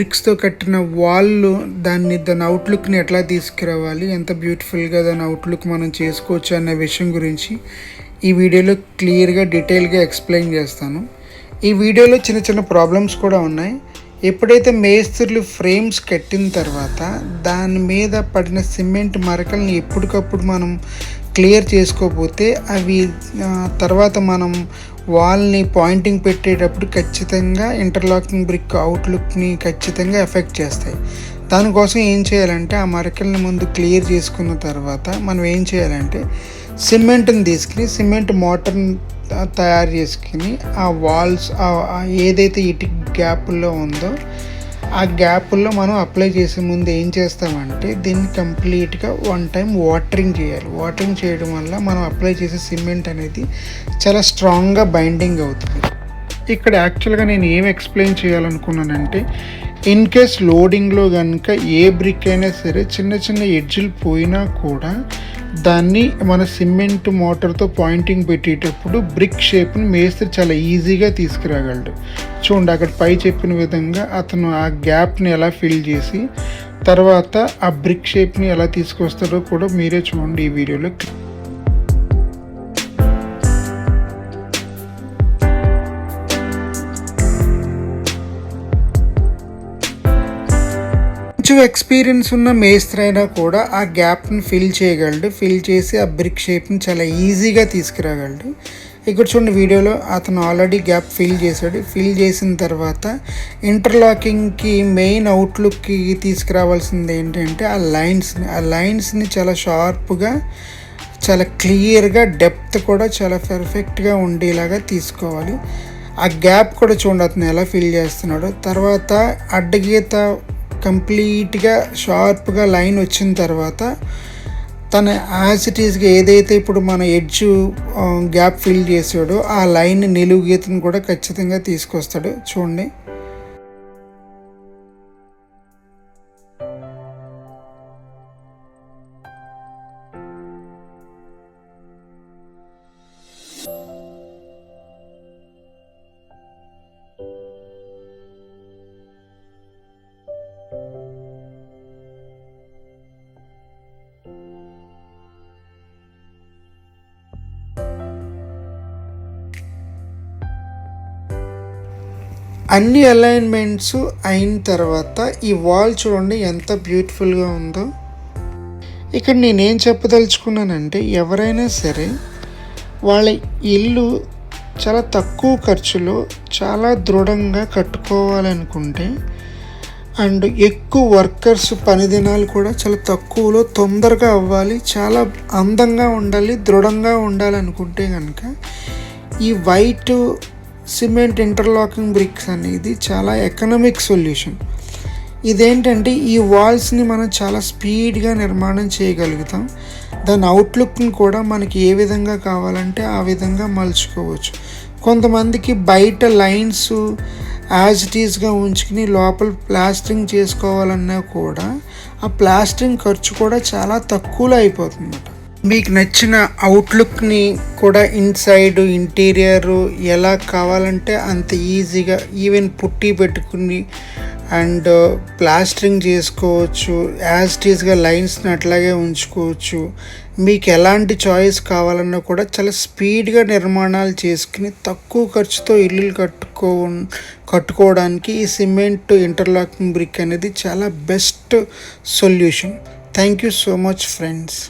బ్రిక్స్తో కట్టిన వాళ్ళు దాన్ని దాని అవుట్లుక్ని ఎట్లా తీసుకురావాలి? ఎంత బ్యూటిఫుల్గా దాని అవుట్లుక్ మనం చేసుకోవచ్చు అనే విషయం గురించి ఈ వీడియోలో క్లియర్గా డీటెయిల్గా ఎక్స్ప్లెయిన్ చేస్తాను. ఈ వీడియోలో చిన్న చిన్న ప్రాబ్లమ్స్ కూడా ఉన్నాయి. ఎప్పుడైతే మేస్త్రులు ఫ్రేమ్స్ కట్టిన తర్వాత దాని మీద పడిన సిమెంట్ మరకల్ని ఎప్పటికప్పుడు మనం క్లియర్ చేసుకోకపోతే అవి తర్వాత మనం వాల్ని పాయింటింగ్ పెట్టేటప్పుడు ఖచ్చితంగా ఇంటర్లాకింగ్ బ్రిక్ అవుట్లుక్ని ఖచ్చితంగా ఎఫెక్ట్ చేస్తాయి. దానికోసం ఏం చేయాలంటే ఆ మరకల్ని ముందు క్లియర్ చేసుకున్న తర్వాత మనం ఏం చేయాలంటే సిమెంట్ని తీసుకుని సిమెంట్ మోటార్ని తయారు చేసుకుని ఆ వాల్స్ ఏదైతే ఇటు గ్యాప్లో ఉందో ఆ గ్యాప్లో మనం అప్లై చేసే ముందు ఏం చేస్తామంటే దీన్ని కంప్లీట్గా వన్ టైం వాటరింగ్ చేయాలి. వాటరింగ్ చేయడం వల్ల మనం అప్లై చేసే సిమెంట్ అనేది చాలా స్ట్రాంగ్గా బైండింగ్ అవుతుంది. ఇక్కడ యాక్చువల్గా నేను ఏం ఎక్స్ప్లెయిన్ చేయాలనుకున్నానంటే ఇన్ కేస్ లోడింగ్లో కనుక ఏ బ్రిక్ అయినా సరే చిన్న చిన్న ఎడ్జులు పోయినా కూడా దాన్ని మన సిమెంట్ మోటార్తో పాయింటింగ్ పెట్టేటప్పుడు బ్రిక్ షేప్ని మేస్త్రి చాలా ఈజీగా తీసుకురాగలడు. చూడండి అక్కడ పై చెప్పిన విధంగా అతను ఆ గ్యాప్ని ఎలా ఫిల్ చేసి తర్వాత ఆ బ్రిక్ షేప్ని ఎలా తీసుకొస్తాడో కూడా మీరే చూడండి ఈ వీడియోలో కొంచెం ఎక్స్పీరియన్స్ ఉన్న మేస్త్రి అయినా కూడా ఆ గ్యాప్ని ఫిల్ చేయగలడు. ఫిల్ చేసి ఆ బ్రిక్ షేప్ని చాలా ఈజీగా తీసుకురాగలడు. ఇక్కడ చూడండి వీడియోలో అతను ఆల్రెడీ గ్యాప్ ఫిల్ చేశాడు. ఫిల్ చేసిన తర్వాత ఇంటర్లాకింగ్కి మెయిన్ అవుట్లుక్కి తీసుకురావాల్సింది ఏంటంటే ఆ లైన్స్ని ఆ లైన్స్ని చాలా షార్ప్గా చాలా క్లియర్గా డెప్త్ కూడా చాలా పర్ఫెక్ట్గా ఉండేలాగా తీసుకోవాలి. ఆ గ్యాప్ కూడా చూడండి అతను ఎలా ఫిల్ చేస్తున్నాడో. తర్వాత అడ్డగీత కంప్లీట్గా షార్ప్గా లైన్ వచ్చిన తర్వాత తన యాజ్ ఇట్ ఈస్గా ఏదైతే ఇప్పుడు మన ఎడ్జ్ గ్యాప్ ఫిల్ చేసాడో ఆ లైన్ నిలువు గీతను కూడా ఖచ్చితంగా తీసుకొస్తాడు. చూడండి. అన్ని అలైన్మెంట్స్ అయిన తర్వాత ఈ వాల్ చూడండి ఎంత బ్యూటిఫుల్గా ఉందో. ఇక్కడ నేనేం చెప్పదలుచుకున్నానంటే ఎవరైనా సరే వాళ్ళ ఇల్లు చాలా తక్కువ ఖర్చులో చాలా దృఢంగా కట్టుకోవాలనుకుంటే అండ్ ఎక్కువ వర్కర్స్ పని దినాలు కూడా చాలా తక్కువలో తొందరగా అవ్వాలి చాలా అందంగా ఉండాలి దృఢంగా ఉండాలనుకుంటే కనుక ఈ వైట్ సిమెంట్ ఇంటర్లాకింగ్ బ్రిక్స్ అనేది చాలా ఎకనామిక్ సొల్యూషన్ ఇదేంటంటే ఈ వాల్స్ని మనం చాలా స్పీడ్గా నిర్మాణం చేయగలుగుతాం. దాని అవుట్లుక్ని కూడా మనకి ఏ విధంగా కావాలంటే ఆ విధంగా మలుచుకోవచ్చు. కొంతమందికి బయట లైన్స్ యాజ్ ఇటీజ్గా ఉంచుకుని లోపల ప్లాస్టరింగ్ చేసుకోవాలన్నా కూడా ఆ ప్లాస్టరింగ్ ఖర్చు కూడా చాలా తక్కువలో అయిపోతుంది మీకు నచ్చిన అవుట్లుక్ని కూడా ఇన్సైడ్ ఇంటీరియర్ ఎలా కావాలంటే అంత ఈజీగా ఈవెన్ పుట్టి పెట్టుకుని అండ్ ప్లాస్టరింగ్ uh, చేసుకోవచ్చు యాజ్ టీజ్గా లైన్స్ని అట్లాగే ఉంచుకోవచ్చు. మీకు ఎలాంటి చాయిస్ కావాలన్నా కూడా చాలా స్పీడ్గా నిర్మాణాలు చేసుకుని తక్కువ ఖర్చుతో ఇల్లులు కట్టుకో కట్టుకోవడానికి ఈ సిమెంట్ ఇంటర్లాకింగ్ బ్రిక్ అనేది చాలా best solution thank you so much friends